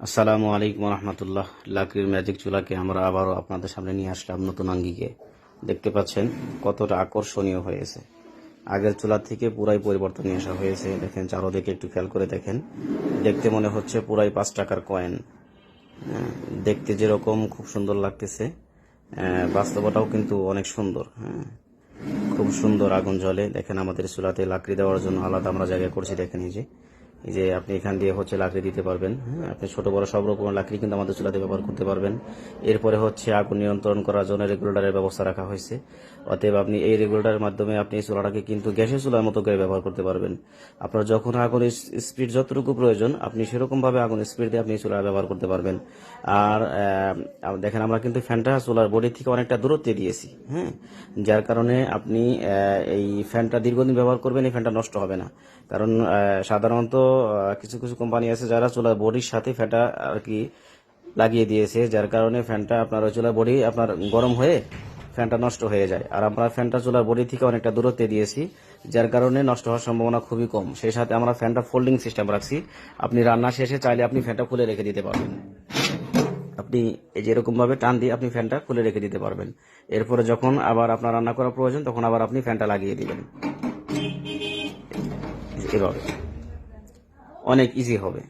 আসসালামু আলাইকুম রহমতুল্লাহ লাকড়ির ম্যাজিক চুলাকে আমরা আবারও আপনাদের সামনে নিয়ে আসলাম নতুন আঙ্গিকে। দেখতে পাচ্ছেন কতটা আকর্ষণীয় হয়েছে। আগের চুলা থেকে পুরাই পরিবর্তন নিয়ে আসা হয়েছে। দেখেন চারোদিকে একটু খেয়াল করে দেখেন। দেখতে মনে হচ্ছে পুরাই পাঁচ টাকার কয়েন। হ্যাঁ, দেখতে যেরকম খুব সুন্দর লাগতেছে। আহ, বাস্তবতাও কিন্তু অনেক সুন্দর। হ্যাঁ খুব সুন্দর আগুন জ্বলে। দেখেন আমাদের চুলাতে লাকড়ি দেওয়ার জন্য আলাদা আমরা জায়গা করছি। দেখেন এই যে এই যে আপনি এখান দিয়ে হচ্ছে লাকড়ি দিতে পারবেন হ্যাঁ? আপনি ছোট, বড় সব রকমের লাকড়ি কিন্তু আমাদের চুলাতে ব্যবহার করতে পারবেন। এরপরে হচ্ছে আগুন নিয়ন্ত্রণ করার জন্য রেগুলেটরের ব্যবস্থা রাখা হয়েছে। অতএব আপনি এই রেগুলেটরের মাধ্যমে আপনি এই চুলাটাকে কিন্তু গ্যাসের চুলার মতো করে ব্যবহার করতে পারবেন। আপনার যখন আগুন স্পিড যতটুকু প্রয়োজন, আপনি সেরকম ভাবে আগুন স্পিড দিয়ে আপনি চুলা ব্যবহার করতে পারবেন। আর দেখেন আমরা কিন্তু ফ্যানটা চুলার বডি থেকে অনেকটা দূরত্বে দিয়েছি হ্যাঁ? যার কারণে আপনি এই ফ্যানটা দীর্ঘদিন ব্যবহার করবেন, এই ফ্যানটা নষ্ট হবে না। কারণ সাধারণত কিছু কিছু কোম্পানি আছে যারা চুলার বডির সাথে ফ্যানটা আর কি লাগিয়ে দিয়েছে, যার কারণে ফ্যানটা আপনার ওই চুলার বডি আপনার গরম হয়ে ফ্যানটা নষ্ট হয়ে যায়। আর আমরা ফ্যানটা চুলার বডি থেকে অনেকটা দূরত্বে দিয়েছি, যার কারণে নষ্ট হওয়ার সম্ভাবনা খুবই কম। সেই সাথে আমরা ফ্যানটা ফোল্ডিং সিস্টেম রাখছি। আপনি রান্না শেষে চাইলে আপনি ফ্যানটা খুলে রেখে দিতে পারবেন। আপনি এই যে এরকম ভাবে টান দিয়ে আপনি ফ্যানটা খুলে রেখে দিতে পারবেন। এরপরে যখন আবার আপনার রান্না করা প্রয়োজন, তখন আবার আপনি ফ্যানটা লাগিয়ে দিবেন। এভাবে। অনেক ইজি হবে।